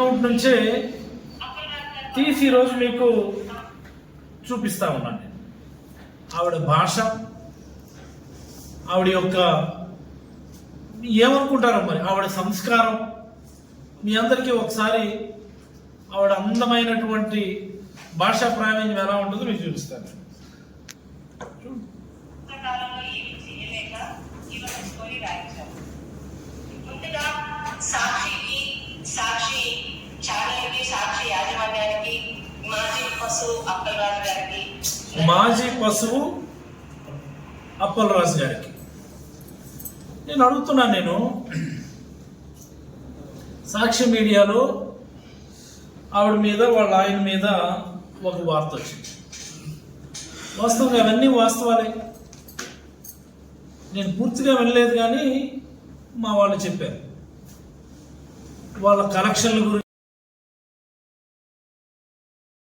Account నుంచే తీసి ఈరోజు మీకు చూపిస్తా ఉన్నాను నేను. ఆవిడ భాష ఆవిడ యొక్క ఏమనుకుంటారో మరి? ఆవిడ సంస్కారం మీ అందరికీ ఒకసారి ఆవిడ అందమైనటువంటి భాషా ప్రావీణ్యం ఎలా ఉంటుందో మీకు చూపిస్తాను. మాజీ పశువు అప్పలరాజు గారికి. నేను అడుగుతున్నాను నేను సాక్షి మీడియాలో ఆవిడ మీద వాళ్ళ ఆయన మీద ఒక వార్త వచ్చింది. వాస్తవంగా అవన్నీ వాస్తవాలే. నేను పూర్తిగా వినలేదు కానీ మా వాళ్ళు చెప్పారు. వాళ్ళ కలెక్షన్ల గురించి